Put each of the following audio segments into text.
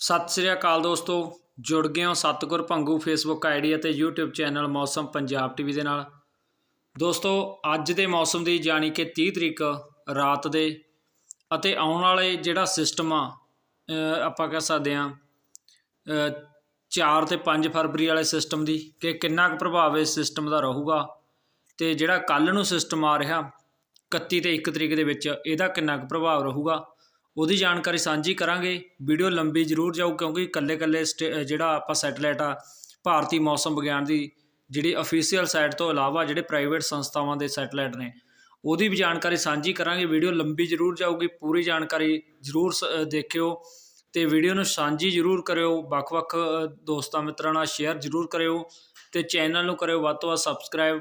ਸਤਿ ਸ੍ਰੀ ਅਕਾਲ ਦੋਸਤੋ, ਜੁੜ ਗਏ ਹੋ ਸਤਗੁਰ ਭੰਗੂ ਫੇਸਬੁੱਕ ਆਈਡੀ ਅਤੇ YouTube channel Mausam Punjab TV ਦੇ ਨਾਲ। ਦੋਸਤੋ, ਅੱਜ ਦੇ ਮੌਸਮ ਦੀ ਜਾਣੀ ਕਿ 30 ਤਰੀਕ ਰਾਤ ਦੇ ਅਤੇ ਆਉਣ ਵਾਲੇ ਜਿਹੜਾ ਸਿਸਟਮ ਆ ਆਪਾਂ ਕਹਿ ਸਕਦੇ ਆ 4 ਤੇ 5 ਫਰਵਰੀ ਵਾਲੇ ਸਿਸਟਮ ਦੀ ਕਿ ਕਿੰਨਾ ਕੁ ਪ੍ਰਭਾਵ ਇਸ ਸਿਸਟਮ ਦਾ ਰਹੂਗਾ ਤੇ ਜਿਹੜਾ ਕੱਲ ਨੂੰ ਸਿਸਟਮ ਆ ਰਿਹਾ 31 ਤੇ 1 ਤਰੀਕ ਦੇ ਵਿੱਚ, ਇਹਦਾ ਕਿੰਨਾ ਕੁ ਪ੍ਰਭਾਵ ਰਹੂਗਾ। ਉਹਦੀ ਜਾਣਕਾਰੀ ਸਾਂਝੀ ਕਰਾਂਗੇ। ਵੀਡੀਓ ਲੰਬੀ ਜ਼ਰੂਰ ਜਾਊ ਕਿਉਂਕਿ ਇਕੱਲੇ-ਇਕੱਲੇ ਸਟੇ- ਜਿਹੜਾ ਆਪਾਂ ਸੈਟਲਾਈਟ ਆ, ਭਾਰਤੀ ਮੌਸਮ ਵਿਗਿਆਨ ਦੀ ਜਿਹੜੀ ਅਫੀਸ਼ੀਅਲ ਸਾਈਟ ਤੋਂ ਇਲਾਵਾ ਜਿਹੜੇ ਪ੍ਰਾਈਵੇਟ ਸੰਸਥਾਵਾਂ ਦੇ ਸੈਟਲਾਈਟ ਨੇ, ਉਹਦੀ ਵੀ ਜਾਣਕਾਰੀ ਸਾਂਝੀ ਕਰਾਂਗੇ। ਵੀਡੀਓ ਲੰਬੀ ਜ਼ਰੂਰ ਜਾਊਗੀ, ਪੂਰੀ ਜਾਣਕਾਰੀ ਜ਼ਰੂਰ ਸ- ਦੇਖਿਓ ਤੇ ਵੀਡੀਓ ਨੂੰ ਸਾਂਝੀ ਜ਼ਰੂਰ ਕਰਿਓ, ਵੱਖ-ਵੱਖ ਦੋਸਤਾਂ ਮਿੱਤਰਾਂ ਨਾਲ ਸ਼ੇਅਰ ਜ਼ਰੂਰ ਕਰਿਓ ਤੇ ਚੈਨਲ ਨੂੰ ਕਰਿਓ ਵੱਧ ਤੋਂ ਵੱਧ ਸਬਸਕ੍ਰਾਈਬ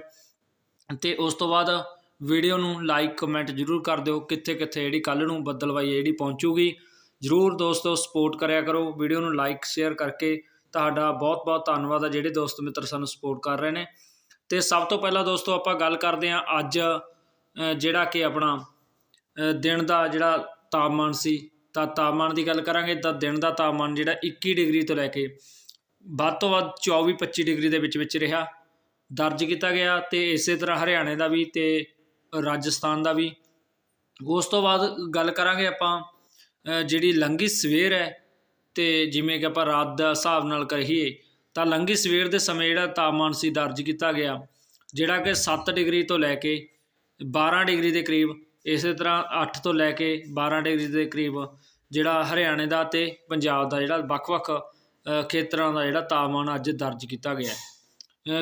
ਤੇ ਉਸ ਤੋਂ ਬਾਅਦ ਵੀਡੀਓ ਨੂੰ ਲਾਈਕ ਕਮੈਂਟ ਜ਼ਰੂਰ ਕਰ ਦਿਓ। ਕਿੱਥੇ ਕਿੱਥੇ ਜਿਹੜੀ ਕੱਲ ਨੂੰ ਬੱਦਲਵਾਈ ਜਿਹੜੀ ਪਹੁੰਚੂਗੀ। ਜ਼ਰੂਰ ਦੋਸਤੋ ਸਪੋਰਟ ਕਰਿਆ ਕਰੋ। ਵੀਡੀਓ ਨੂੰ ਲਾਈਕ ਸ਼ੇਅਰ ਕਰਕੇ ਤੁਹਾਡਾ ਬਹੁਤ ਬਹੁਤ ਧੰਨਵਾਦ ਆ ਜਿਹੜੇ ਦੋਸਤ ਮਿੱਤਰ ਸਾਨੂੰ ਸਪੋਰਟ ਕਰ ਰਹੇ ਨੇ। ਤੇ ਸਭ ਤੋਂ ਪਹਿਲਾਂ ਦੋਸਤੋ ਆਪਾਂ ਗੱਲ ਕਰਦੇ ਹਾਂ ਅੱਜ ਜਿਹੜਾ ਕਿ ਆਪਣਾ ਦਿਨ ਦਾ ਜਿਹੜਾ ਤਾਪਮਾਨ ਸੀ। ਤਾਂ ਤਾਪਮਾਨ ਦੀ ਗੱਲ ਕਰਾਂਗੇ ਤਾਂ ਦਿਨ ਦਾ ਤਾਪਮਾਨ ਜਿਹੜਾ 21 ਡਿਗਰੀ ਤੋਂ ਲੈ ਕੇ ਵੱਧ ਤੋਂ ਵੱਧ 24 25 ਡਿਗਰੀ ਦੇ ਵਿੱਚ ਵਿੱਚ ਰਿਹਾ। ਦਰਜ ਕੀਤਾ ਗਿਆ ਤੇ ਇਸੇ ਤਰ੍ਹਾਂ ਹਰਿਆਣੇ ਦਾ ਵੀ ਤੇ ਰਾਜਸਥਾਨ ਦਾ ਵੀ। ਉਸ ਤੋਂ ਬਾਅਦ ਗੱਲ ਕਰਾਂਗੇ ਆਪਾਂ ਜਿਹੜੀ ਲੰਘੀ ਸਵੇਰ ਹੈ ਤੇ ਜਿਵੇਂ ਕਿ ਆਪਾਂ ਰਾਤ ਦਾ ਹਿਸਾਬ ਨਾਲ ਕਰੀਏ, ਤਾਂ ਲੰਘੀ ਸਵੇਰ ਦੇ ਸਮੇਂ ਜਿਹੜਾ ਤਾਪਮਾਨ ਸੀ ਦਰਜ ਕੀਤਾ ਗਿਆ, ਜਿਹੜਾ ਕਿ 7 ਡਿਗਰੀ ਤੋਂ ਲੈ ਕੇ 12 ਡਿਗਰੀ ਦੇ ਕਰੀਬ, ਇਸੇ ਤਰ੍ਹਾਂ 8 ਤੋਂ ਲੈ ਕੇ 12 ਡਿਗਰੀ ਦੇ ਕਰੀਬ ਜਿਹੜਾ ਹਰਿਆਣੇ ਦਾ ਤੇ ਪੰਜਾਬ ਦਾ ਜਿਹੜਾ ਵੱਖ-ਵੱਖ ਖੇਤਰਾਂ ਦਾ ਜਿਹੜਾ ਤਾਪਮਾਨ ਅੱਜ ਦਰਜ ਕੀਤਾ ਗਿਆ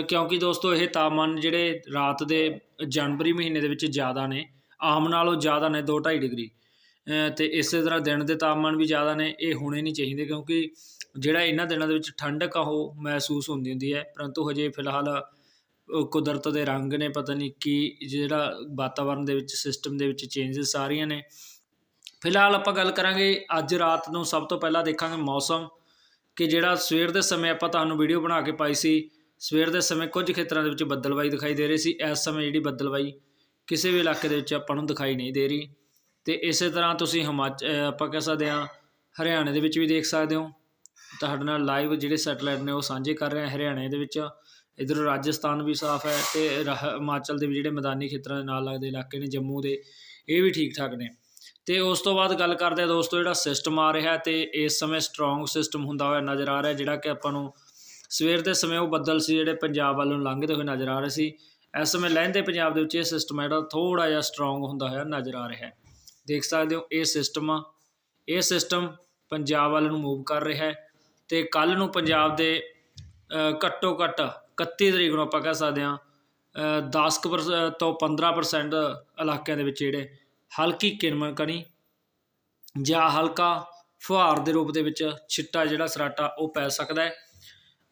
ਕਿਉਂਕਿ ਦੋਸਤੋ ਇਹ ਤਾਪਮਾਨ ਜਿਹੜੇ ਰਾਤ ਦੇ ਜਨਵਰੀ ਮਹੀਨੇ ਦੇ ਵਿੱਚ ਜ਼ਿਆਦਾ ਨੇ ਆਮ ਨਾਲੋਂ ਜ਼ਿਆਦਾ ਨੇ 2.5 ਡਿਗਰੀ। ਅ, ਤੇ ਇਸੇ ਤਰ੍ਹਾਂ ਦਿਨ ਦੇ ਤਾਪਮਾਨ ਵੀ ਜ਼ਿਆਦਾ ਨੇ ਇਹ ਹੋਣੇ ਨਹੀਂ ਚਾਹੀਦੇ ਕਿਉਂਕਿ ਜਿਹੜਾ ਇਹਨਾਂ ਦਿਨਾਂ ਦੇ ਵਿੱਚ ਠੰਡਕ ਆ ਉਹ ਮਹਿਸੂਸ ਹੁੰਦੀ ਹੁੰਦੀ ਹੈ। ਪਰੰਤੂ ਹਜੇ ਫਿਲਹਾਲ ਕੁਦਰਤ ਦੇ ਰੰਗ ਨੇ ਪਤਾ ਨਹੀਂ ਕੀ ਜਿਹੜਾ ਵਾਤਾਵਰਣ ਦੇ ਵਿੱਚ ਸਿਸਟਮ ਦੇ ਵਿੱਚ ਚੇਂਜਸ ਆ ਰਹੀਆਂ ਨੇ। ਫਿਲਹਾਲ ਆਪਾਂ ਗੱਲ ਕਰਾਂਗੇ ਅੱਜ ਰਾਤ ਨੂੰ ਸਭ ਤੋਂ ਪਹਿਲਾਂ ਦੇਖਾਂਗੇ ਮੌਸਮ ਕਿ ਜਿਹੜਾ ਸਵੇਰ ਦੇ ਸਮੇਂ ਆਪਾਂ ਤੁਹਾਨੂੰ ਵੀਡੀਓ ਬਣਾ ਕੇ ਪਾਈ ਸੀ ਸਵੇਰ ਦੇ ਸਮੇਂ ਕੁਝ ਖੇਤਰਾਂ ਦੇ ਵਿੱਚ ਬੱਦਲਵਾਈ ਦਿਖਾਈ ਦੇ ਰਹੀ ਸੀ। ਇਸ ਸਮੇਂ ਜਿਹੜੀ ਬੱਦਲਵਾਈ ਕਿਸੇ ਵੀ ਇਲਾਕੇ ਦੇ ਵਿੱਚ ਆਪਾਂ ਨੂੰ ਦਿਖਾਈ ਨਹੀਂ ਦੇ ਰਹੀ। ਤੇ ਇਸੇ ਤਰ੍ਹਾਂ ਤੁਸੀਂ ਹਿਮਾਚਲ ਆਪਾਂ ਕਹਿ ਸਕਦੇ ਹਾਂ, ਹਰਿਆਣੇ ਦੇ ਵਿੱਚ ਵੀ ਦੇਖ ਸਕਦੇ ਹੋ। ਤੁਹਾਡੇ ਨਾਲ ਲਾਈਵ ਜਿਹੜੇ ਸੈਟਲਾਈਟ ਨੇ ਉਹ ਸਾਂਝੇ ਕਰ ਰਹੇ ਹਾਂ। ਹਰਿਆਣੇ ਦੇ ਵਿੱਚ ਇਧਰ ਰਾਜਸਥਾਨ ਵੀ ਸਾਫ਼ ਹੈ ਤੇ ਰ- ਹਿਮਾਚਲ ਦੇ ਜਿਹੜੇ ਮੈਦਾਨੀ ਖੇਤਰਾਂ ਦੇ ਨਾਲ ਲੱਗਦੇ ਇਲਾਕੇ ਨੇ ਜੰਮੂ ਦੇ, ਇਹ ਵੀ ਠੀਕ ਠਾਕ ਨੇ। ਤੇ ਉਸ ਤੋਂ ਬਾਅਦ ਗੱਲ ਕਰਦੇ ਆ ਦੋਸਤੋ, ਜਿਹੜਾ ਸਿਸਟਮ ਆ ਰਿਹਾ ਤੇ ਇਸ ਸਮੇਂ ਸਟਰੋਂਗ ਸਿਸਟਮ ਹੁੰਦਾ ਹੋਇਆ ਨਜ਼ਰ ਆ ਰਿਹਾ, ਜਿਹੜਾ ਕਿ ਆਪਾਂ ਨੂੰ ਸਵੇਰ ਦੇ ਸਮੇਂ ਉਹ ਬੱਦਲ ਸੀ ਜਿਹੜੇ ਪੰਜਾਬ ਵੱਲੋਂ ਲੰਘਦੇ ਹੋਏ ਨਜ਼ਰ ਆ ਰਹੇ ਸੀ। ਇਸ ਸਮੇਂ ਲਹਿੰਦੇ ਪੰਜਾਬ ਦੇ ਵਿੱਚ ਇਹ ਸਿਸਟਮ ਜਿਹੜਾ ਥੋੜਾ ਜਿਹਾ ਸਟਰੋਂਗ ਹੁੰਦਾ ਹੋਇਆ ਨਜ਼ਰ ਆ ਰਿਹਾ ਹੈ। ਦੇਖ ਸਕਦੇ ਹੋ ਇਹ ਸਿਸਟਮ ਆ। ਇਹ ਸਿਸਟਮ ਪੰਜਾਬ ਵੱਲ ਨੂੰ ਮੂਵ ਕਰ ਰਿਹਾ ਹੈ ਤੇ ਕੱਲ ਨੂੰ ਪੰਜਾਬ ਦੇ ਘੱਟੋ ਘੱਟ 31 ਤਰੀਕ ਨੂੰ ਆਪਾਂ ਕਹਿ ਸਕਦੇ ਹਾਂ ਅ, 10 ਕੁ perc- ਤੋਂ 15% ਇਲਾਕਿਆਂ ਦੇ ਵਿੱਚ ਜਿਹੜੇ ਹਲਕੀ ਕਿਰਮਨ ਕਣੀ ਜਾਂ ਹਲਕਾ ਫੁਹਾਰ ਦੇ ਰੂਪ ਦੇ ਵਿੱਚ ਛਿੱਟਾ ਜਿਹੜਾ ਸਰਾਟਾ ਉਹ ਪੈ ਸਕਦਾ ਹੈ।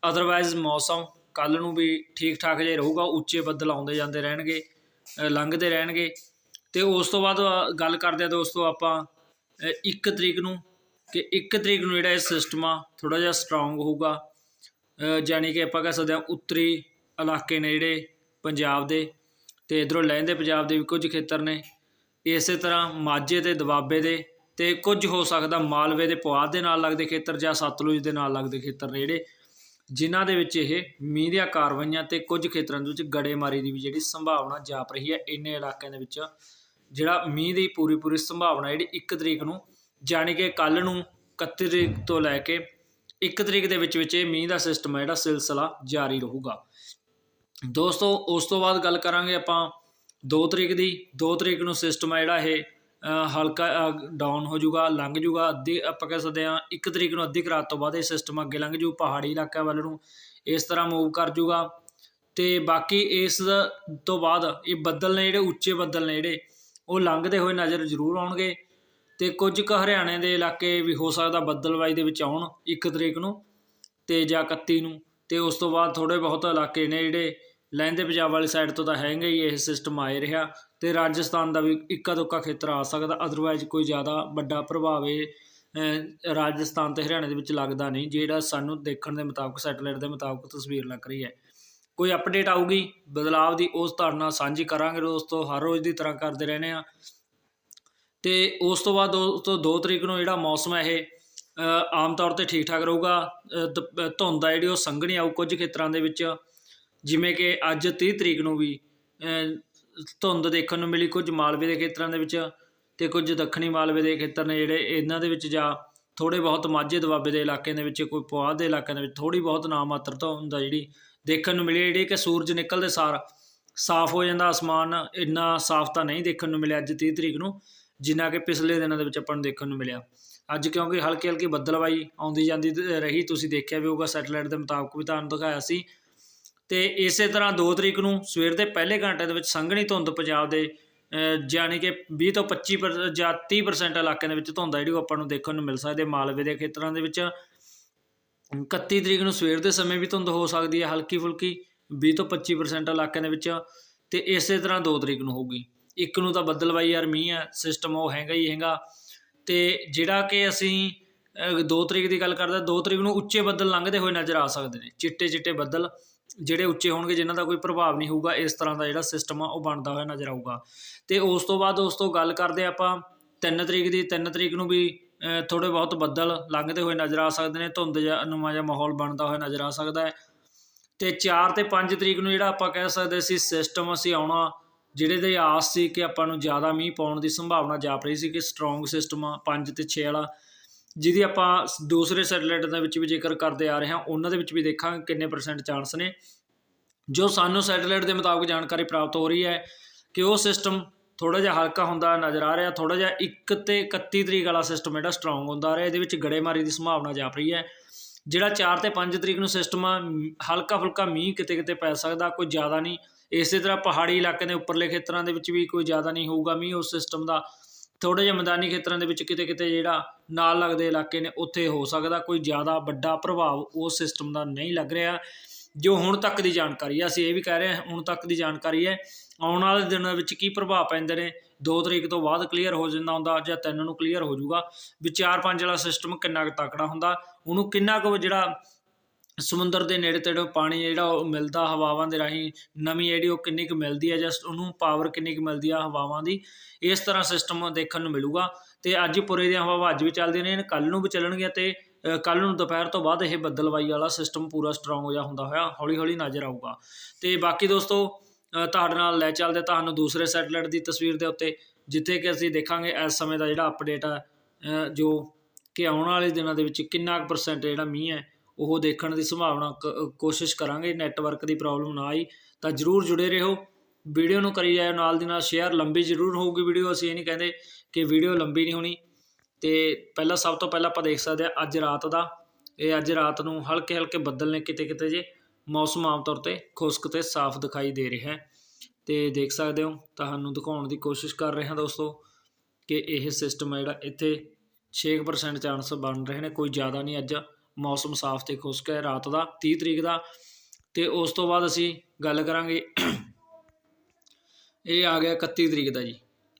ਅਦਰਵਾਈਜ਼ ਮੌਸਮ ਕੱਲ ਨੂੰ ਵੀ ਠੀਕ ਠਾਕ ਜਿਹਾ ਰਹੂਗਾ ਉੱਚੇ ਬੱਦਲ ਆਉਂਦੇ ਜਾਂਦੇ ਰਹਿਣਗੇ ਲੰਘਦੇ ਰਹਿਣਗੇ। ਤੇ ਉਸ ਤੋਂ ਬਾਅਦ ਗੱਲ ਕਰਦੇ ਆ ਦੋਸਤੋ ਆਪਾਂ 1 ਤਰੀਕ ਨੂੰ ਕਿ 1 ਤਰੀਕ ਨੂੰ ਜਿਹੜਾ ਇਹ ਸਿਸਟਮ ਆ ਥੋੜਾ ਜਿਹਾ ਸਟਰੋਂਗ ਹੋਊਗਾ। ਅ, ਜਾਣੀ ਕਿ ਆਪਾਂ ਕਹਿ ਸਕਦੇ ਹਾਂ ਉੱਤਰੀ ਇਲਾਕੇ ਨੇ ਜਿਹੜੇ ਪੰਜਾਬ ਦੇ ਤੇ ਇਧਰੋਂ ਲਹਿੰਦੇ ਪੰਜਾਬ ਦੇ ਵੀ ਕੁਝ ਖੇਤਰ ਨੇ। ਇਸੇ ਤਰ੍ਹਾਂ ਮਾਝੇ ਤੇ ਦੁਆਬੇ ਦੇ ਤੇ ਕੁਝ ਹੋ ਸਕਦਾ ਮਾਲਵੇ ਦੇ ਪੁਆਧ ਦੇ ਨਾਲ ਲੱਗਦੇ ਖੇਤਰ ਜਾਂ ਸਤਲੁਜ ਦੇ ਨਾਲ ਲੱਗਦੇ ਖੇਤਰ ਨੇ ਜਿਹੜੇ। ਜਿਨ੍ਹਾਂ ਦੇ ਵਿੱਚ ਇਹ ਮੀਂਹ ਦੀਆਂ ਕਾਰਵਾਈਆਂ ਤੇ ਕੁਝ ਖੇਤਰਾਂ ਦੇ ਵਿੱਚ ਗੜੇਮਾਰੀ ਦੀ ਵੀ ਜਿਹੜੀ ਸੰਭਾਵਨਾ ਜਾਪ ਰਹੀ ਹੈ, ਇੰਨੇ ਇਲਾਕਿਆਂ ਦੇ ਵਿੱਚ ਜਿਹੜਾ ਮੀਂਹ ਦੀ ਪੂਰੀ ਪੂਰੀ ਸੰਭਾਵਨਾ ਜਿਹੜੀ 1 ਤਰੀਕ ਨੂੰ ਜਾਣੀ ਕਿ ਕੱਲ ਨੂੰ 31 ਤਰੀਕ ਤੋਂ ਲੈ ਕੇ 1 ਤਰੀਕ ਦੇ ਵਿੱਚ ਵਿੱਚ ਇਹ ਮੀਂਹ ਦਾ ਸਿਸਟਮ ਹੈ ਜਿਹੜਾ ਸਿਲਸਿਲਾ ਜਾਰੀ ਰਹੂਗਾ। ਦੋਸਤੋ, ਉਸ ਤੋਂ ਬਾਅਦ ਗੱਲ ਕਰਾਂਗੇ ਆਪਾਂ 2 ਤਰੀਕ ਦੀ 2 ਤਰੀਕ ਨੂੰ ਸਿਸਟਮ ਹੈ ਜਿਹੜਾ ਇਹ ਹਲਕਾ ਡਾਊਨ ਹੋ ਜਾਊਗਾ, ਲੰਘ ਜਾਊਗਾ, ਅੱਧੀ ਆਪਾਂ ਕਹਿ ਸਕਦੇ ਹਾਂ ਇੱਕ ਤਰੀਕ ਨੂੰ ਅੱਧੀ ਕੁ ਰਾਤ ਤੋਂ ਬਾਅਦ ਇਹ ਸਿਸਟਮ ਅੱਗੇ ਲੰਘ ਜੂ ਪਹਾੜੀ ਇਲਾਕਿਆਂ ਵੱਲ ਨੂੰ, ਇਸ ਤਰ੍ਹਾਂ ਮੂਵ ਕਰ ਜਾਊਗਾ। ਤੇ ਬਾਕੀ ਇਸ ਤੋਂ ਬਾਅਦ ਇਹ ਬੱਦਲ ਨੇ ਜਿਹੜੇ, ਉੱਚੇ ਬੱਦਲ ਨੇ ਜਿਹੜੇ, ਉਹ ਲੰਘਦੇ ਹੋਏ ਨਜ਼ਰ ਜ਼ਰੂਰ ਆਉਣਗੇ। ਤੇ ਕੁਝ ਕੁ ਹਰਿਆਣੇ ਦੇ ਇਲਾਕੇ ਵੀ ਹੋ ਸਕਦਾ ਬੱਦਲਵਾਈ ਦੇ ਵਿੱਚ ਆਉਣ 1 ਤਰੀਕ ਨੂੰ ਤੇ ਜਾਂ 31 ਨੂੰ। ਤੇ ਉਸ ਤੋਂ ਬਾਅਦ ਥੋੜੇ ਬਹੁਤ ਇਲਾਕੇ ਨੇ ਜਿਹੜੇ ਲਹਿੰਦੇ ਪੰਜਾਬ ਵਾਲੀ ਸਾਈਡ ਤੋਂ ਤਾਂ ਹੈਗਾ ਹੀ ਇਹ ਸਿਸਟਮ ਆਏ ਰਿਹਾ ਤੇ ਰਾਜਸਥਾਨ ਦਾ ਵੀ ਇੱਕਾ ਦੁੱਕਾ ਖੇਤਰ ਆ ਸਕਦਾ ਅਦਰਵਾਈਜ਼ ਕੋਈ ਜ਼ਿਆਦਾ ਵੱਡਾ ਪ੍ਰਭਾਵ ਇਹ ਰਾਜਸਥਾਨ ਤੇ ਹਰਿਆਣੇ ਦੇ ਵਿੱਚ ਲੱਗਦਾ ਨਹੀਂ, ਜਿਹੜਾ ਸਾਨੂੰ ਦੇਖਣ ਦੇ ਮੁਤਾਬਕ ਸੈਟੇਲਾਈਟ ਦੇ ਮੁਤਾਬਕ ਤਸਵੀਰ ਲੱਗ ਰਹੀ ਹੈ। ਕੋਈ ਅਪਡੇਟ ਆਊਗੀ, ਬਦਲਾਵ ਦੀ ਉਸ ਧਾਰਨਾ ਸਾਂਝੀ ਕਰਾਂਗੇ ਦੋਸਤੋ, ਹਰ ਰੋਜ਼ ਦੀ ਤਰ੍ਹਾਂ ਕਰਦੇ ਰਹਿੰਦੇ ਆ ਤੇ ਉਸ ਤੋਂ ਬਾਅਦ ਦੋਸਤੋ 2 ਤਰੀਕ ਨੂੰ ਜਿਹੜਾ ਮੌਸਮ ਹੈ ਇਹ ਆਮ ਤੌਰ ਤੇ ਠੀਕ ਠਾਕ ਰਹੂਗਾ ਧੁੰਦ ਆ ਜਿਹੜੀ ਉਹ ਸੰਘਣੀ ਆਊ ਕੁਝ ਖੇਤਰਾਂ ਦੇ ਵਿੱਚ। ਜਿਵੇਂ ਕਿ ਅੱਜ ਤੀਹ ਤਰੀਕ ਨੂੰ ਵੀ ਧੁੰਦ ਦੇਖਣ ਨੂੰ ਮਿਲੀ, ਕੁਝ ਮਾਲਵੇ ਦੇ ਖੇਤਰਾਂ ਦੇ ਵਿੱਚ ਅਤੇ ਕੁਝ ਦੱਖਣੀ ਮਾਲਵੇ ਦੇ ਖੇਤਰ ਨੇ ਜਿਹੜੇ ਇਹਨਾਂ ਦੇ ਵਿੱਚ ਜਾਂ ਥੋੜ੍ਹੇ ਬਹੁਤ ਮਾਝੇ ਦੁਆਬੇ ਦੇ ਇਲਾਕਿਆਂ ਦੇ ਵਿੱਚ, ਕੋਈ ਪੁਆਧ ਦੇ ਇਲਾਕਿਆਂ ਦੇ ਵਿੱਚ ਥੋੜ੍ਹੀ ਬਹੁਤ ਨਾ ਮਾਤਰ ਧੁੰਦ ਆ ਜਿਹੜੀ ਦੇਖਣ ਨੂੰ ਮਿਲੀ। ਜਿਹੜੀ ਕਿ ਸੂਰਜ ਨਿਕਲਦੇ ਸਾਰ ਸਾਫ਼ ਹੋ ਜਾਂਦਾ, ਅਸਮਾਨ ਇੰਨਾ ਸਾਫ਼ ਤਾਂ ਨਹੀਂ ਦੇਖਣ ਨੂੰ ਮਿਲਿਆ ਅੱਜ 30 ਤਰੀਕ ਨੂੰ, ਜਿੰਨਾ ਕਿ ਪਿਛਲੇ ਦਿਨਾਂ ਦੇ ਵਿੱਚ ਆਪਾਂ ਨੂੰ ਦੇਖਣ ਨੂੰ ਮਿਲਿਆ। ਅੱਜ ਕਿਉਂਕਿ ਹਲਕੀ ਹਲਕੀ ਬੱਦਲਵਾਈ ਆਉਂਦੀ ਜਾਂਦੀ ਰਹੀ। ਤੁਸੀਂ ਦੇਖਿਆ ਵੀ ਹੋਊਗਾ, ਸੈਟੇਲਾਈਟ ਦੇ ਮੁਤਾਬਕ ਵੀ ਤੁਹਾਨੂੰ ਦਿਖਾਇਆ ਸੀ। ਤੇ ਇਸੇ ਤਰ੍ਹਾਂ 2 ਤਰੀਕ ਨੂੰ ਸਵੇਰ ਦੇ ਪਹਿਲੇ ਘੰਟੇ ਦੇ ਵਿੱਚ ਸੰਘਣੀ ਧੁੰਦ ਪੰਜਾਬ ਦੇ ਅਹ, ਜਾਣੀ ਕਿ 20 ਤੋਂ 25 ਪਰ- ਜਾਂ 30% ਇਲਾਕਿਆਂ ਦੇ ਵਿੱਚ ਧੁੰਦ ਆ ਜਿਹੜੀ ਉਹ ਆਪਾਂ ਨੂੰ ਦੇਖਣ ਨੂੰ ਮਿਲ ਸਕਦੀ ਹੈ। ਮਾਲਵੇ ਦੇ ਖੇਤਰਾਂ ਦੇ ਵਿੱਚ 31 ਤਰੀਕ ਨੂੰ ਸਵੇਰ ਦੇ ਸਮੇਂ ਵੀ ਧੁੰਦ ਹੋ ਸਕਦੀ ਹੈ ਹਲਕੀ ਫੁਲਕੀ 20 ਤੋਂ 25% ਇਲਾਕਿਆਂ ਦੇ ਵਿੱਚ ਤੇ ਇਸੇ ਤਰ੍ਹਾਂ 2 ਤਰੀਕ ਨੂੰ ਹੋਊਗੀ। ਇੱਕ ਨੂੰ ਤਾਂ ਬੱਦਲਵਾਈ ਯਾਰ ਮੀਂਹ ਹੈ ਸਿਸਟਮ ਉਹ ਹੈਗਾ ਹੀ ਹੈਗਾ। ਤੇ ਜਿਹੜਾ ਕਿ ਅਸੀਂ 2 ਤਰੀਕ ਦੀ ਗੱਲ ਕਰਦੇ 2 ਤਰੀਕ ਨੂੰ ਉੱਚੇ ਬੱਦਲ ਲੰਘਦੇ ਹੋਏ ਨਜ਼ਰ ਆ ਸਕਦੇ ਨੇ ਚਿੱਟੇ ਚਿੱਟੇ ਬੱਦਲ। ਜਿਹੜੇ ਉੱਚੇ ਹੋਣਗੇ, ਜਿਨ੍ਹਾਂ ਦਾ ਕੋਈ ਪ੍ਰਭਾਵ ਨਹੀਂ ਹੋਊਗਾ, ਇਸ ਤਰ੍ਹਾਂ ਦਾ ਜਿਹੜਾ ਸਿਸਟਮ ਆ, ਉਹ ਬਣਦਾ ਹੋਇਆ ਨਜ਼ਰ ਆਊਗਾ। ਤੇ ਉਸ ਤੋਂ ਬਾਅਦ ਉਸ ਤੋਂ ਗੱਲ ਕਰਦੇ ਆਪਾਂ 3 ਤਰੀਕ ਦੀ। 3 ਤਰੀਕ ਨੂੰ ਵੀ ਥੋੜੇ ਬਹੁਤ ਬੱਦਲ ਲੰਘਦੇ ਹੋਏ ਨਜ਼ਰ ਆ ਸਕਦੇ ਨੇ, ਧੁੰਦ ਜਾਂ ਨੁਮਾ ਜਾਂ ਮਾਹੌਲ ਬਣਦਾ ਹੋਇਆ ਨਜ਼ਰ ਆ ਸਕਦਾ ਹੈ। ਤੇ 4 ਤੇ 5 ਤਰੀਕ ਨੂੰ ਜਿਹੜਾ ਆਪਾਂ ਕਹਿ ਸਕਦੇ ਸੀ ਸਿਸਟਮ ਅਸੀਂ ਆਉਣਾ, ਜਿਹੜੇ ਦੇ ਆਸ ਸੀ ਕਿ ਆਪਾਂ ਨੂੰ ਜ਼ਿਆਦਾ ਮੀਂਹ ਪਾਉਣ ਦੀ ਸੰਭਾਵਨਾ ਜਾਪ ਰਹੀ ਸੀ ਕਿ ਸਟਰੋਂਗ ਸਿਸਟਮ ਆ 5 ਤੇ 6 ਵਾਲਾ। ਜਿਹਦੀ ਆਪਾਂ ਦੂਸਰੇ ਸੈਟੇਲਾਈਟ ਦੇ ਵਿੱਚ ਵੀ ਜ਼ਿਕਰ ਕਰਦੇ ਆ ਰਹੇ ਹਾਂ, ਉਹਨਾਂ ਦੇ ਵਿੱਚ ਵੀ ਦੇਖਾਂਗੇ ਕਿੰਨੇ ਪਰਸੈਂਟ ਚਾਂਸ ਨੇ। ਜੋ ਸਾਨੂੰ ਸੈਟੇਲਾਈਟ ਦੇ ਮੁਤਾਬਕ ਜਾਣਕਾਰੀ ਪ੍ਰਾਪਤ ਹੋ ਰਹੀ ਹੈ ਕਿ ਉਹ ਸਿਸਟਮ ਥੋੜਾ ਜਿਹਾ ਹਲਕਾ ਹੁੰਦਾ ਨਜ਼ਰ ਆ ਰਿਹਾ ਥੋੜਾ ਜਿਹਾ 1 ਤੇ 31 ਤਰੀਕ ਵਾਲਾ ਸਿਸਟਮ ਜਿਹੜਾ ਸਟਰੋਂਗ ਹੁੰਦਾ ਆ ਰਿਹਾ, ਇਹਦੇ ਵਿੱਚ ਗੜੇਮਾਰੀ ਦੀ ਸੰਭਾਵਨਾ ਜਾਪ ਰਹੀ ਹੈ। ਜਿਹੜਾ 4 ਤੇ 5 ਤਰੀਕ ਨੂੰ ਸਿਸਟਮ ਆ ਹਲਕਾ ਫੁਲਕਾ ਮੀਂਹ ਕਿਤੇ ਕਿਤੇ ਪੈ ਸਕਦਾ, ਕੋਈ ਜ਼ਿਆਦਾ ਨਹੀਂ। ਇਸੇ ਤਰ੍ਹਾਂ ਪਹਾੜੀ ਇਲਾਕੇ ਦੇ ਉੱਪਰਲੇ ਖੇਤਰਾਂ ਦੇ ਵਿੱਚ ਵੀ ਕੋਈ ਜ਼ਿਆਦਾ ਨਹੀਂ ਹੋਊਗਾ ਮੀਂਹ, ਉਸ ਸਿਸਟਮ ਦਾ ਥੋੜ੍ਹੇ ਜਿਹੇ ਮੈਦਾਨੀ ਖੇਤਰਾਂ ਦੇ ਵਿੱਚ ਕਿਤੇ ਕਿਤੇ ਜਿਹੜਾ ਨਾਲ ਲੱਗਦੇ ਇਲਾਕੇ ਨੇ, ਉੱਥੇ ਹੋ ਸਕਦਾ, ਕੋਈ ਜ਼ਿਆਦਾ ਵੱਡਾ ਪ੍ਰਭਾਵ ਉਸ ਸਿਸਟਮ ਦਾ ਨਹੀਂ ਲੱਗ ਰਿਹਾ। ਜੋ ਹੁਣ ਤੱਕ ਦੀ ਜਾਣਕਾਰੀ ਹੈ ਅਸੀਂ ਇਹ ਵੀ ਕਹਿ ਰਹੇ ਹਾਂ, ਹੁਣ ਤੱਕ ਦੀ ਜਾਣਕਾਰੀ ਹੈ, ਆਉਣ ਵਾਲੇ ਦਿਨਾਂ ਵਿੱਚ ਕੀ ਪ੍ਰਭਾਵ ਪੈਂਦੇ ਨੇ? 2 ਤਰੀਕ ਤੋਂ ਬਾਅਦ ਕਲੀਅਰ ਹੋ ਜਾਂਦਾ ਹੁੰਦਾ, ਜਾਂ 3 ਨੂੰ ਕਲੀਅਰ ਹੋ ਜਾਊਗਾ। ਵੀ 4-5 ਵਾਲਾ ਸਿਸਟਮ ਕਿੰਨਾ ਕੁ ਤਕੜਾ ਹੁੰਦਾ, ਉਹਨੂੰ ਕਿੰਨਾ ਕੁ ਜਿਹੜਾ ਸਮੁੰਦਰ ਦੇ ਨੇੜੇ ਤੇੜੇ ਪਾਣੀ ਜਿਹੜਾ ਉਹ ਮਿਲਦਾ ਹਵਾਵਾਂ ਦੇ ਰਾਹੀਂ ਨਮੀ ਜਿਹੜੀ ਉਹ ਕਿੰਨੀ ਕੁ ਮਿਲਦੀ ਹੈ ਜਸਟ ਉਹਨੂੰ ਪਾਵਰ ਕਿੰਨੀ ਕੁ ਮਿਲਦੀ ਆ ਹਵਾਵਾਂ ਦੀ, ਇਸ ਤਰ੍ਹਾਂ ਸਿਸਟਮ ਦੇਖਣ ਨੂੰ ਮਿਲੂਗਾ। ਤੇ ਅੱਜ ਪੁਰੇ ਦੀਆਂ ਹਵਾਵਾਂ ਅੱਜ ਵੀ ਚੱਲਦੀਆਂ ਨੇ ਕੱਲ ਨੂੰ ਵੀ ਚੱਲਣਗੀਆਂ ਤੇ ਕੱਲ ਨੂੰ ਦੁਪਹਿਰ ਤੋਂ ਬਾਅਦ ਇਹ ਬੱਦਲਵਾਈ ਵਾਲਾ ਸਿਸਟਮ ਪੂਰਾ ਸਟਰੋਂਗ ਹੋ ਜਾ ਹੁੰਦਾ ਹੋਇਆ ਹੌਲੀ ਹੌਲੀ ਨਜ਼ਰ ਆਊਗਾ। ਤੇ ਬਾਕੀ ਦੋਸਤੋ ਤੁਹਾਡੇ ਨਾਲ ਲੈ ਚੱਲਦੇ ਤੁਹਾਨੂੰ ਦੂਸਰੇ ਸੈਟੇਲਾਈਟ ਦੀ ਤਸਵੀਰ ਦੇ ਉੱਤੇ, ਜਿੱਥੇ ਕਿ ਅਸੀਂ ਦੇਖਾਂਗੇ ਇਸ ਸਮੇਂ ਦਾ ਜਿਹੜਾ ਅਪਡੇਟ ਹੈ ਜੋ ਕਿ ਆਉਣ ਵਾਲੇ ਦਿਨਾਂ ਦੇ ਵਿੱਚ ਕਿੰਨਾ ਕੁ ਪਰਸੈਂਟ ਜਿਹੜਾ ਮੀਂਹ ਹੈ ਉਹ ਦੇਖਣ ਦੀ ਸੰਭਾਵਨਾ ਕ- ਕੋਸ਼ਿਸ਼ ਕਰਾਂਗੇ ਨੈਟਵਰਕ ਦੀ ਪ੍ਰੋਬਲਮ ਨਾ ਆਈ ਤਾਂ ਜਰੂਰ ਜੁੜੇ ਰਹੋ। ਵੀਡੀਓ ਨੂੰ ਕਰੀ ਜਾਇਓ, ਨਾਲ ਦੀ ਨਾਲ ਸ਼ੇਅਰ ਲੰਬੀ ਜ਼ਰੂਰ ਹੋਊਗੀ ਵੀਡੀਓ, ਅਸੀਂ ਇਹ ਨਹੀਂ ਕਹਿੰਦੇ ਕਿ ਵੀਡੀਓ ਲੰਬੀ ਨਹੀਂ ਹੋਣੀ। ਤੇ ਪਹਿਲਾਂ ਸਭ ਤੋਂ ਪਹਿਲਾਂ ਆਪਾਂ ਦੇਖ ਸਕਦੇ ਹਾਂ, ਅੱਜ ਰਾਤ ਦਾ, ਇਹ ਅੱਜ ਰਾਤ ਨੂੰ ਹਲਕੇ ਹਲਕੇ ਬੱਦਲ ਨੇ ਕਿਤੇ ਕਿਤੇ ਜੇ ਮੌਸਮ ਆਮ ਤੌਰ ਤੇ ਖੁਸ਼ਕ ਤੇ ਸਾਫ਼ ਦਿਖਾਈ ਦੇ ਰਿਹਾ ਹੈ। ਤੇ ਦੇਖ ਸਕਦੇ ਹੋ, ਤੁਹਾਨੂੰ ਦਿਖਾਉਣ ਦੀ ਕੋਸ਼ਿਸ਼ ਕਰ ਰਹੇ ਹਾਂ ਦੋਸਤੋ ਕਿ ਇਹ ਸਿਸਟਮ ਹੈ ਜਿਹੜਾ, ਇੱਥੇ 6% ਚਾਂਸ ਬਣ ਰਹੇ ਨੇ, ਕੋਈ ਜ਼ਿਆਦਾ ਨਹੀਂ ਅੱਜ। ਮੌਸਮ ਸਾਫ਼ ਤੇ ਖੁਸ਼ਕ ਹੈ ਰਾਤ ਦਾ 30 ਤਰੀਕ ਦਾ। ਤੇ ਉਸ ਤੋਂ ਬਾਅਦ ਅਸੀਂ ਗੱਲ ਕਰਾਂਗੇ, ਇਹ ਆ ਗਿਆ 31 ਤਰੀਕ ਦਾ ਜੀ।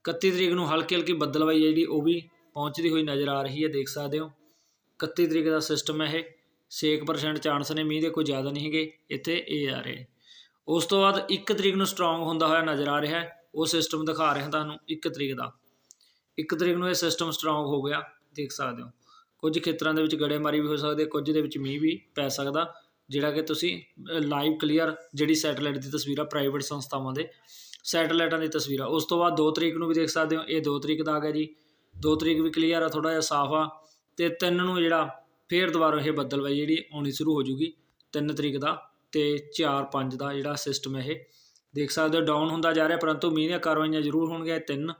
31 ਤਰੀਕ ਨੂੰ ਹਲਕੀ ਹਲਕੀ ਬੱਦਲਵਾਈ ਹੈ ਜਿਹੜੀ, ਉਹ ਵੀ ਪਹੁੰਚਦੀ ਹੋਈ ਨਜ਼ਰ ਆ ਰਹੀ ਹੈ, ਦੇਖ ਸਕਦੇ ਹੋ। 31 ਤਰੀਕ ਦਾ ਸਿਸਟਮ ਹੈ ਇਹ। 6% ਚਾਂਸ ਨੇ, ਮੀਂਹ ਦੇ ਕੋਈ ਜ਼ਿਆਦਾ ਨਹੀਂ ਹੈਗੇ, ਇੱਥੇ ਇਹ ਆ ਰਹੇ ਉਸ ਤੋਂ ਬਾਅਦ 1 ਤਰੀਕ ਨੂੰ ਸਟਰੋਂਗ ਹੁੰਦਾ ਹੋਇਆ ਨਜ਼ਰ ਆ ਰਿਹਾ ਹੈ, ਉਹ ਸਿਸਟਮ ਦਿਖਾ ਰਿਹਾ ਤੁਹਾਨੂੰ 1 ਤਰੀਕ ਦਾ। 1 ਤਰੀਕ ਨੂੰ ਇਹ ਸਿਸਟਮ ਸਟਰੋਂਗ ਹੋ ਗਿਆ, ਦੇਖ ਸਕਦੇ ਹੋ। ਕੁਝ ਖੇਤਰਾਂ ਦੇ ਵਿੱਚ ਗੜੇਮਾਰੀ ਵੀ ਹੋ ਸਕਦੀ ਹੈ, ਕੁਝ ਦੇ ਵਿੱਚ ਮੀਂਹ ਵੀ ਪੈ ਸਕਦਾ। ਜਿਹੜਾ ਕਿ ਤੁਸੀਂ ਲਾਈਵ ਕਲੀਅਰ ਜਿਹੜੀ ਸੈਟੇਲਾਈਟ ਦੀ ਤਸਵੀਰ ਆ ਪ੍ਰਾਈਵੇਟ ਸੰਸਥਾਵਾਂ ਦੇ ਸੈਟਲਾਈਟਾਂ ਦੀ ਤਸਵੀਰ। ਆ ਉਸ ਤੋਂ ਬਾਅਦ 2 ਤਰੀਕ ਨੂੰ ਵੀ ਦੇਖ ਸਕਦੇ ਹੋ, ਇਹ 2 ਤਰੀਕ ਦਾ ਆ ਗਿਆ ਜੀ। 2 ਤਰੀਕ ਵੀ ਕਲੀਅਰ ਆ ਥੋੜਾ ਜਿਹਾ ਸਾਫ਼ ਆ। ਤੇ 3 ਨੂੰ ਜਿਹੜਾ ਫੇਰ ਦੁਬਾਰਾ ਇਹ ਬੱਦਲਵਾਈ ਜਿਹੜੀ ਆਉਣੀ ਸ਼ੁਰੂ ਹੋ ਜੂਗੀ 3 ਤਰੀਕ ਦਾ ਤੇ 4 5 ਦਾ ਜਿਹੜਾ ਸਿਸਟਮ ਹੈ ਇਹ। ਦੇਖ ਸਕਦੇ ਹੋ ਡਾਊਨ ਹੁੰਦਾ ਜਾ ਰਿਹਾ, ਪਰੰਤੂ ਮੀਂਹ ਦੀਆਂ ਕਾਰਵਾਈਆਂ ਜ਼ਰੂਰ ਹੋਣਗੀਆਂ 3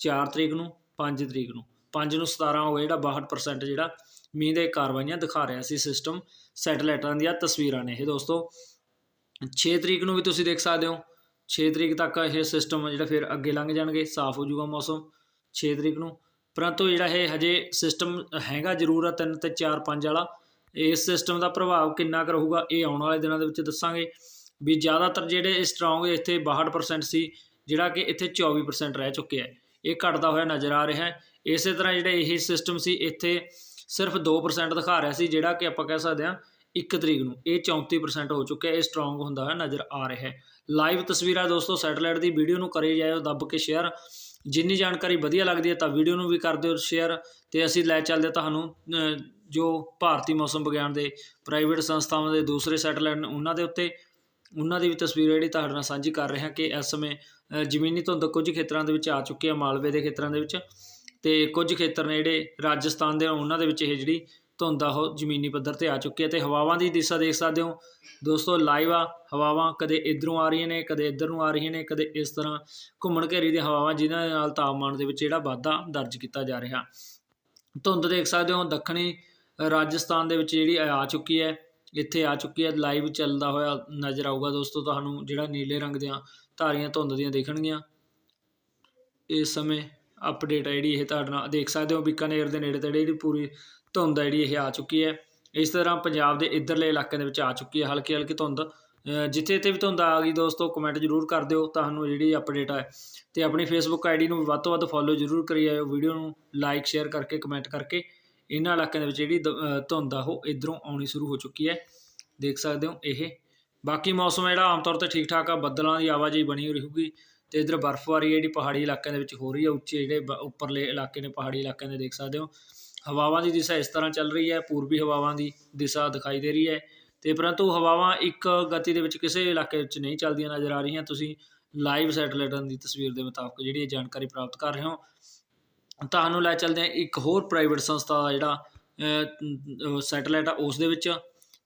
4 ਤਰੀਕ ਨੂੰ 5 ਤਰੀਕ ਨੂੰ। 5 ਨੂੰ 17 ਹੋ ਗਿਆ ਜਿਹੜਾ 62% ਜਿਹੜਾ ਮੀਂਹ ਦੇ ਕਾਰਵਾਈਆਂ ਦਿਖਾ ਰਿਹਾ ਸੀ ਸਿਸਟਮ ਸੈਟਲਾਈਟਾਂ ਦੀਆਂ ਤਸਵੀਰਾਂ ਨੇ। ਇਹ ਦੋਸਤੋ 6 ਤਰੀਕ ਨੂੰ ਵੀ ਤੁਸੀਂ ਦੇਖ ਸਕਦੇ ਹੋ। 6 ਤਰੀਕ ਤੱਕ ਇਹ ਸਿਸਟਮ ਜਿਹੜਾ ਫਿਰ ਅੱਗੇ ਲੰਘ ਜਾਣਗੇ, ਸਾਫ਼ ਹੋ ਜਾਊਗਾ ਮੌਸਮ 6 ਤਰੀਕ ਨੂੰ। ਪਰੰਤੂ ਜਿਹੜਾ ਇਹ ਹਜੇ ਸਿਸਟਮ ਹੈਗਾ ਜ਼ਰੂਰ ਆ 3 ਤੇ 4 5 ਵਾਲਾ। ਇਸ ਸਿਸਟਮ ਦਾ ਪ੍ਰਭਾਵ ਕਿੰਨਾ ਕੁ ਰਹੂਗਾ, ਇਹ ਆਉਣ ਵਾਲੇ ਦਿਨਾਂ ਦੇ ਵਿੱਚ ਦੱਸਾਂਗੇ। ਵੀ ਜ਼ਿਆਦਾਤਰ ਜਿਹੜੇ ਸਟਰੋਂਗ ਇੱਥੇ 62% ਸੀ, ਜਿਹੜਾ ਕਿ ਇੱਥੇ 24% ਰਹਿ ਚੁੱਕਿਆ ਹੈ ਇਹ ਘਟਦਾ ਹੋਇਆ ਨਜ਼ਰ ਆ ਰਿਹਾ ਹੈ। ਇਸੇ ਤਰ੍ਹਾਂ ਜਿਹੜਾ ਇਹ ਸਿਸਟਮ ਸੀ, ਇੱਥੇ ਸਿਰਫ 2% ਦਿਖਾ ਰਿਹਾ ਸੀ, ਜਿਹੜਾ ਕਿ ਆਪਾਂ ਕਹਿ ਸਕਦੇ ਹਾਂ 1 ਤਰੀਕ ਨੂੰ, ਇਹ 34% ਹੋ ਚੁੱਕਿਆ, ਇਹ ਸਟਰੋਂਗ ਹੁੰਦਾ ਹੋਇਆ ਨਜ਼ਰ ਆ ਰਿਹਾ ਹੈ। ਲਾਈਵ ਤਸਵੀਰਾਂ ਦੋਸਤੋ ਸੈਟੇਲਾਈਟ ਦੀ ਵੀਡੀਓ ਨੂੰ ਕਰੀ ਜਾਇਓ, ਦੱਬ ਕੇ ਸ਼ੇਅਰ ਜਿੰਨੀ ਜਾਣਕਾਰੀ ਵਧੀਆ ਲੱਗਦੀ ਹੈ ਤਾਂ ਵੀਡੀਓ ਨੂੰ ਵੀ ਕਰ ਦਿਓ ਸ਼ੇਅਰ ਤੇ ਅਸੀਂ ਲੈ ਚੱਲਦੇ ਤੁਹਾਨੂੰ ਜੋ ਭਾਰਤੀ ਮੌਸਮ ਵਿਗਿਆਨ ਦੇ ਪ੍ਰਾਈਵੇਟ ਸੰਸਥਾਵਾਂ ਦੇ ਦੂਸਰੇ ਸੈਟੇਲਾਈਟ ਨੇ ਉਹਨਾਂ ਦੇ ਉੱਤੇ, ਉਹਨਾਂ ਦੀ ਵੀ ਤਸਵੀਰ ਜਿਹੜੀ ਤੁਹਾਡੇ ਨਾਲ ਸਾਂਝੀ ਕਰ ਰਹੇ ਹਾਂ ਕਿ ਇਸ ਸਮੇਂ ਜ਼ਮੀਨੀ ਧੁੰਦ ਕੁਝ ਖੇਤਰਾਂ ਦੇ ਵਿੱਚ ਆ ਚੁੱਕੀ ਹੈ, ਮਾਲਵੇ ਦੇ ਖੇਤਰਾਂ ਦੇ ਵਿੱਚ। ਤੇ ਕੁਝ ਖੇਤਰ ਨੇ ਜਿਹੜੇ ਰਾਜਸਥਾਨ ਦੇ ਉਹਨਾਂ ਦੇ ਵਿੱਚ ਇਹ ਜਿਹੜੀ ਧੁੰਦ ਆ, ਉਹ ਜ਼ਮੀਨੀ ਪੱਧਰ ਤੇ ਆ ਚੁੱਕੀ ਹੈ ਤੇ ਹਵਾਵਾਂ ਦੀ ਦਿਸ਼ਾ ਦੇਖ ਸਕਦੇ ਹੋ। ਦੋਸਤੋ, ਲਾਈਵ ਆ, ਹਵਾਵਾਂ ਕਦੇ ਇਧਰੋਂ ਆ ਰਹੀਆਂ ਨੇ, ਕਦੇ ਇੱਧਰ ਨੂੰ ਆ ਰਹੀਆਂ ਨੇ, ਕਦੇ ਇਸ ਤਰ੍ਹਾਂ ਘੁੰਮਣ ਘੇਰੀ ਦੀਆਂ ਹਵਾਵਾਂ ਜਿਨ੍ਹਾਂ ਦੇ ਨਾਲ ਤਾਪਮਾਨ ਦੇ ਵਿੱਚ ਜਿਹੜਾ ਵਾਧਾ ਦਰਜ ਕੀਤਾ ਜਾ ਰਿਹਾ। ਧੁੰਦ ਦੇਖ ਸਕਦੇ ਹੋ, ਦੱਖਣੀ ਰਾਜਸਥਾਨ ਦੇ ਵਿੱਚ ਜਿਹੜੀ ਆ ਚੁੱਕੀ ਹੈ, ਇੱਥੇ ਆ ਚੁੱਕੀ ਹੈ, ਲਾਈਵ ਚੱਲਦਾ ਹੋਇਆ ਨਜ਼ਰ ਆਊਗਾ ਦੋਸਤੋ ਤੁਹਾਨੂੰ, ਜਿਹੜਾ ਨੀਲੇ ਰੰਗ ਦੀਆਂ ਧਾਰੀਆਂ ਧੁੰਦ ਦੀਆਂ ਦੇਖਣਗੀਆਂ। ਇਸ ਸਮੇਂ ਅਪਡੇਟ ਆ ਜਿਹੜੀ ਇਹ ਤੁਹਾਡੇ ਨਾਲ ਦੇਖ ਸਕਦੇ ਹੋ, ਬੀਕਾਨੇਰ ਦੇ ਨੇੜੇ ਤੇੜੇ ਜਿਹੜੀ ਪੂਰੀ ਧੁੰਦ ਹੈ ਜਿਹੜੀ ਇਹ ਆ ਚੁੱਕੀ ਹੈ। ਇਸ ਤਰ੍ਹਾਂ ਪੰਜਾਬ ਦੇ ਇੱਧਰਲੇ ਇਲਾਕਿਆਂ ਦੇ ਵਿੱਚ ਆ ਚੁੱਕੀ ਹੈ ਹਲਕੀ ਹਲਕੀ ਧੁੰਦ। ਜਿੱਥੇ ਤੇ ਵੀ ਧੁੰਦ ਆ ਗਈ ਦੋਸਤੋ ਕਮੈਂਟ ਜ਼ਰੂਰ ਕਰ ਦਿਓ, ਤੁਹਾਨੂੰ ਜਿਹੜੀ ਅਪਡੇਟ ਆ। ਤੇ ਆਪਣੀ ਫੇਸਬੁੱਕ ਆਈਡੀ ਨੂੰ ਵੱਧ ਤੋਂ ਵੱਧ ਫੋਲੋ ਜ਼ਰੂਰ ਕਰੀ ਜਾਇਓ ਵੀਡੀਓ ਨੂੰ ਲਾਈਕ ਸ਼ੇਅਰ ਕਰਕੇ ਕਮੈਂਟ ਕਰਕੇ। ਇਹਨਾਂ ਇਲਾਕਿਆਂ ਦੇ ਵਿੱਚ ਜਿਹੜੀ ਦ- ਧੁੰਦ ਆ, ਉਹ ਇਧਰੋਂ ਆਉਣੀ ਸ਼ੁਰੂ ਹੋ ਚੁੱਕੀ ਹੈ। ਦੇਖ ਸਕਦੇ ਹੋ ਇਹ। ਬਾਕੀ ਮੌਸਮ ਜਿਹੜਾ, ਆਮ ਤੌਰ ਤੇ ਠੀਕ ਠਾਕ ਆ, ਬੱਦਲਾਂ ਦੀ ਆਵਾਜਾਈ ਬਣੀ ਰਹੂਗੀ। ਤੇ ਇਧਰ ਬਰਫ਼ਬਾਰੀ ਜਿਹੜੀ ਪਹਾੜੀ ਇਲਾਕਿਆਂ ਦੇ ਵਿੱਚ ਹੋ ਰਹੀ ਹੈ, ਉੱਚੇ ਜਿਹੜੇ ਬ- ਉੱਪਰਲੇ ਇਲਾਕੇ ਨੇ, ਪਹਾੜੀ ਇਲਾਕਿਆਂ ਦੇ ਦੇਖ ਸਕਦੇ ਹੋ। ਹਵਾਵਾਂ ਦੀ ਦਿਸ਼ਾ ਇਸ ਤਰ੍ਹਾਂ ਚੱਲ ਰਹੀ ਹੈ, ਪੂਰਬੀ ਹਵਾਵਾਂ ਦੀ ਦਿਸ਼ਾ ਦਿਖਾਈ ਦੇ ਰਹੀ ਹੈ। ਤੇ ਪਰੰਤੂ ਹਵਾਵਾਂ ਇੱਕ ਗਤੀ ਦੇ ਵਿੱਚ ਕਿਸੇ ਇਲਾਕੇ ਵਿੱਚ ਨਹੀਂ ਚੱਲਦੀਆਂ ਨਜ਼ਰ ਆ ਰਹੀਆਂ। ਤੁਸੀਂ ਲਾਈਵ ਸੈਟੇਲਾਈਟਾਂ ਦੀ ਤਸਵੀਰ ਦੇ ਮੁਤਾਬਕ ਜਿਹੜੀ ਇਹ ਜਾਣਕਾਰੀ ਪ੍ਰਾਪਤ ਕਰ ਰਹੇ ਹੋ। ਤੁਹਾਨੂੰ ਲੈ ਚੱਲਦੇ ਹਾਂ ਇੱਕ ਹੋਰ ਪ੍ਰਾਈਵੇਟ ਸੰਸਥਾ ਦਾ ਜਿਹੜਾ ਸੈਟੇਲਾਈਟ ਆ ਉਸ ਦੇ ਵਿੱਚ।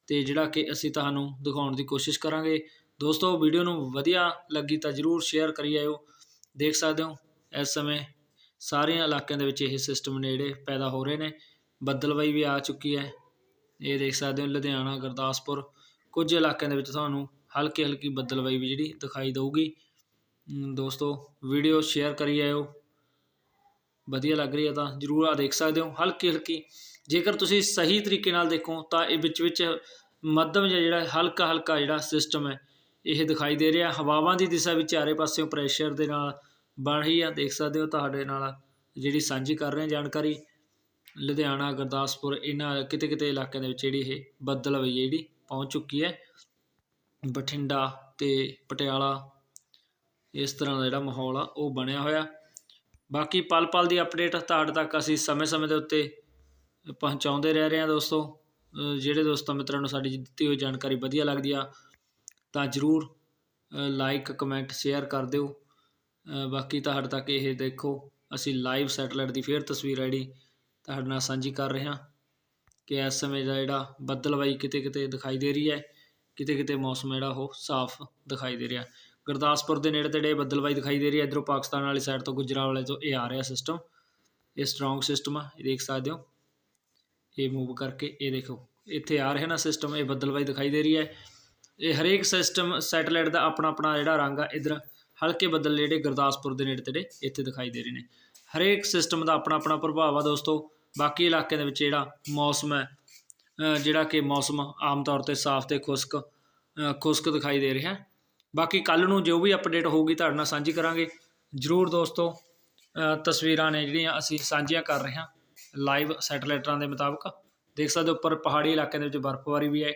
ਤੇ ਜਿਹੜਾ ਕਿ ਅਸੀਂ ਤੁਹਾਨੂੰ ਦਿਖਾਉਣ ਦੀ ਕੋਸ਼ਿਸ਼ ਕਰਾਂਗੇ। ਦੋਸਤੋ ਵੀਡੀਓ ਨੂੰ ਵਧੀਆ ਲੱਗੀ ਤਾਂ ਜਰੂਰ ਸ਼ੇਅਰ ਕਰੀ ਆਇਓ। ਦੇਖ ਸਕਦੇ ਹੋ, ਇਸ ਸਮੇਂ ਸਾਰਿਆਂ ਇਲਾਕਿਆਂ ਦੇ ਵਿੱਚ ਇਹ ਸਿਸਟਮ ਨੇ ਜਿਹੜੇ ਪੈਦਾ ਹੋ ਰਹੇ ਨੇ। ਬੱਦਲਵਾਈ ਵੀ ਆ ਚੁੱਕੀ ਹੈ। ਇਹ ਦੇਖ ਸਕਦੇ ਹੋ, ਲੁਧਿਆਣਾ, ਗੁਰਦਾਸਪੁਰ, ਕੁਝ ਇਲਾਕਿਆਂ ਦੇ ਵਿੱਚ ਤੁਹਾਨੂੰ ਹਲਕੀ ਹਲਕੀ ਬੱਦਲਵਾਈ ਵੀ ਜਿਹੜੀ ਦਿਖਾਈ ਦੇਊਗੀ। ਦੋਸਤੋ ਵੀਡੀਓ ਸ਼ੇਅਰ ਕਰੀ ਆਇਓ। ਵਧੀਆ ਲੱਗ ਰਹੀ ਹੈ ਤਾਂ ਜਰੂਰ ਆ ਦੇਖ ਸਕਦੇ ਹੋ ਹਲਕੀ ਹਲਕੀ ਜੇਕਰ ਤੁਸੀਂ ਸਹੀ ਤਰੀਕੇ ਨਾਲ ਦੇਖੋ ਤਾਂ ਇਹ ਵਿੱਚ ਵਿੱਚ ਮੱਧਮ ਜਿਹਾ ਜਿਹੜਾ ਹਲਕਾ ਹਲਕਾ ਜਿਹੜਾ ਸਿਸਟਮ ਹੈ ਇਹ ਦਿਖਾਈ ਦੇ ਰਿਹਾ। ਹਵਾਵਾਂ ਦੀ ਦਿਸ਼ਾ ਵੀ ਚਾਰੇ ਪਾਸਿਓਂ ਪ੍ਰੈਸ਼ਰ ਦੇ ਨਾਲ ਬਣ ਰਹੀ ਆ। ਦੇਖ ਸਕਦੇ ਹੋ ਤੁਹਾਡੇ ਨਾਲ ਜਿਹੜੀ ਸਾਂਝੀ ਕਰ ਰਹੇ ਜਾਣਕਾਰੀ। ਲੁਧਿਆਣਾ, ਗੁਰਦਾਸਪੁਰ, ਇਹਨਾਂ ਕਿਤੇ ਕਿਤੇ ਇਲਾਕਿਆਂ ਦੇ ਵਿੱਚ ਜਿਹੜੀ ਇਹ ਬੱਦਲ ਹੋਈ ਜਿਹੜੀ ਪਹੁੰਚ ਚੁੱਕੀ ਹੈ। ਬਠਿੰਡਾ ਤੇ ਪਟਿਆਲਾ ਇਸ ਤਰ੍ਹਾਂ ਦਾ ਜਿਹੜਾ ਮਾਹੌਲ ਆ, ਉਹ ਬਣਿਆ ਹੋਇਆ। ਬਾਕੀ ਪਲ ਪਲ ਦੀ ਅਪਡੇਟ ਤੁਹਾਡੇ ਤੱਕ ਅਸੀਂ ਸਮੇਂ-ਸਮੇਂ ਦੇ ਉੱਤੇ ਪਹੁੰਚਾਉਂਦੇ ਰਹਿ ਰਹੇ ਹਾਂ ਦੋਸਤੋ। ਜਿਹੜੇ ਦੋਸਤਾਂ ਮਿੱਤਰਾਂ ਨੂੰ ਸਾਡੀ ਦਿੱਤੀ ਹੋਈ ਜਾਣਕਾਰੀ ਵਧੀਆ ਲੱਗਦੀ ਆ ਤਾਂ ਜਰੂਰ ਲਾਈਕ ਕਮੈਂਟ ਸ਼ੇਅਰ ਕਰ ਦਿਓ। ਬਾਕੀ ਤੁਹਾਡੇ ਤੱਕ ਇਹ ਦੇਖੋ, ਅਸੀਂ ਲਾਈਵ ਸੈਟੇਲਾਈਟ ਦੀ ਫੇਰ ਤਸਵੀਰ ਹੈ ਜਿਹੜੀ, ਤੁਹਾਡੇ ਨਾਲ ਸਾਂਝੀ ਕਰ ਰਹੇ ਹਾਂ ਕਿ ਇਸ ਸਮੇਂ ਦਾ ਜਿਹੜਾ ਬੱਦਲਵਾਈ ਕਿਤੇ ਕਿਤੇ ਦਿਖਾਈ ਦੇ ਰਹੀ ਹੈ ਕਿਤੇ ਕਿਤੇ ਮੌਸਮ ਜਿਹੜਾ ਉਹ ਸਾਫ਼ ਦਿਖਾਈ ਦੇ ਰਿਹਾ। ਗੁਰਦਾਸਪੁਰ ਦੇ ਨੇੜੇ ਤੇੜੇ ਬੱਦਲਵਾਈ ਦਿਖਾਈ ਦੇ ਰਹੀ ਹੈ, ਇਧਰੋਂ ਪਾਕਿਸਤਾਨ ਵਾਲੀ ਸਾਈਡ ਤੋਂ ਗੁਜਰਾਵਾਲੇ ਤੋਂ ਇਹ ਆ ਰਿਹਾ ਸਿਸਟਮ ਇਹ ਸਟਰੋਂਗ ਸਿਸਟਮ ਆ, ਇਹ ਦੇਖ ਸਕਦੇ ਹੋ। ਇਹ ਮੂਵ ਕਰਕੇ ਇਹ ਦੇਖੋ, ਇੱਥੇ ਆ ਰਿਹਾ ਨਾ ਸਿਸਟਮ ਇਹ ਬੱਦਲਵਾਈ ਦਿਖਾਈ ਦੇ ਰਹੀ ਹੈ। ਇਹ ਹਰੇਕ ਸਿਸਟਮ ਸੈਟੇਲਾਈਟ ਦਾ ਆਪਣਾ ਆਪਣਾ ਜਿਹੜਾ ਰੰਗ ਆ, ਇਧਰ ਹਲਕੇ ਬੱਦਲ ਜਿਹੜੇ ਗੁਰਦਾਸਪੁਰ ਦੇ ਨੇੜੇ ਤੇੜੇ ਇੱਥੇ ਦਿਖਾਈ ਦੇ ਰਹੇ ਨੇ। ਹਰੇਕ ਸਿਸਟਮ ਦਾ ਆਪਣਾ ਆਪਣਾ ਪ੍ਰਭਾਵ ਆ ਦੋਸਤੋ। ਬਾਕੀ ਇਲਾਕਿਆਂ ਦੇ ਵਿੱਚ ਜਿਹੜਾ ਮੌਸਮ ਹੈ ਜਿਹੜਾ ਕਿ ਮੌਸਮ ਆਮ ਤੌਰ ਤੇ ਸਾਫ਼ ਤੇ ਖੁਸ਼ਕ ਖੁਸ਼ਕ ਦਿਖਾਈ ਦੇ ਰਿਹਾ। ਬਾਕੀ ਕੱਲ ਨੂੰ ਜੋ ਵੀ ਅਪਡੇਟ ਹੋਊਗੀ ਤੁਹਾਡੇ ਨਾਲ ਸਾਂਝੀ ਕਰਾਂਗੇ। ਜਰੂਰ ਦੋਸਤੋ ਤਸਵੀਰਾਂ ਨੇ ਜਿਹੜੀਆਂ ਅਸੀਂ ਸਾਂਝੀਆਂ ਕਰ ਰਹੇ ਹਾਂ ਲਾਈਵ ਸੈਟੇਲਾਈਟਾਂ ਦੇ ਮੁਤਾਬਕ। ਦੇਖ ਸਕਦੇ ਹੋ, ਉੱਪਰ ਪਹਾੜੀ ਇਲਾਕਿਆਂ ਦੇ ਵਿੱਚ ਬਰਫ਼ਬਾਰੀ ਵੀ ਹੈ।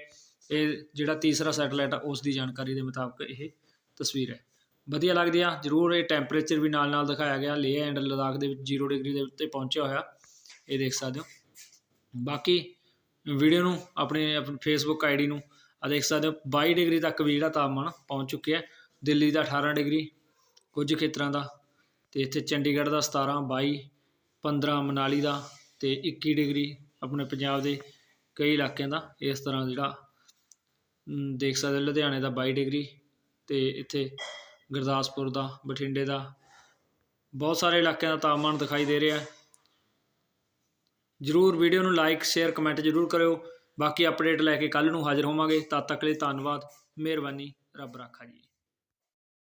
ਇਹ ਜਿਹੜਾ ਤੀਸਰਾ ਸੈਟੇਲਾਈਟ ਆ, ਉਸ ਦੀ ਜਾਣਕਾਰੀ ਦੇ ਮੁਤਾਬਕ ਇਹ ਤਸਵੀਰ ਹੈ। ਵਧੀਆ ਲੱਗਦੀ ਆ, ਜਰੂਰ ਇਹ ਟੈਂਪਰੇਚਰ ਵੀ ਨਾਲ ਨਾਲ ਦਿਖਾਇਆ ਗਿਆ ਲੇਹ ਐਂਡ ਲਦਾਖ ਦੇ ਵਿੱਚ 0 ਡਿਗਰੀ ਦੇ ਉੱਤੇ ਪਹੁੰਚਿਆ ਹੋਇਆ। ਇਹ ਦੇਖ ਸਕਦੇ ਹੋ। ਬਾਕੀ ਵੀਡੀਓ ਨੂੰ, ਆਪਣੇ ਆਪਣੀ ਫੇਸਬੁੱਕ ਆਈਡੀ ਨੂੰ ਆ ਦੇਖ ਸਕਦੇ ਹੋ 22 ਡਿਗਰੀ ਤੱਕ ਵੀ ਜਿਹੜਾ ਤਾਪਮਾਨ ਪਹੁੰਚ ਚੁੱਕਿਆ ਦਿੱਲੀ ਦਾ 18 ਡਿਗਰੀ ਕੁਝ ਖੇਤਰਾਂ ਦਾ, ਤੇ ਇੱਥੇ ਚੰਡੀਗੜ੍ਹ ਦਾ 17 22 15 ਮਨਾਲੀ ਦਾ, ਤੇ 21 ਡਿਗਰੀ ਆਪਣੇ ਪੰਜਾਬ ਦੇ ਕਈ ਇਲਾਕਿਆਂ ਦਾ ਇਸ ਤਰ੍ਹਾਂ ਜਿਹੜਾ ਦੇਖ ਸਕਦੇ ਹੋ ਲੁਧਿਆਣੇ ਦਾ 22 ਡਿਗਰੀ ਤੇ ਇੱਥੇ ਗੁਰਦਾਸਪੁਰ ਦਾ, ਬਠਿੰਡੇ ਦਾ। ਬਹੁਤ ਸਾਰੇ ਇਲਾਕਿਆਂ ਦਾ ਤਾਪਮਾਨ ਦਿਖਾਈ ਦੇ ਰਿਹਾ ਜਰੂਰ ਵੀਡੀਓ ਨੂੰ ਲਾਈਕ, ਸ਼ੇਅਰ, ਕਮੈਂਟ ਜਰੂਰ ਕਰਿਓ। ਬਾਕੀ ਅਪਡੇਟ ਲੈ ਕੇ ਕੱਲ ਨੂੰ ਹਾਜ਼ਰ ਹੋਵਾਂਗੇ। ਤਦ ਤੱਕ ਲਈ ਧੰਨਵਾਦ। ਮਿਹਰਬਾਨੀ। ਰੱਬ ਰਾਖਾ ਜੀ।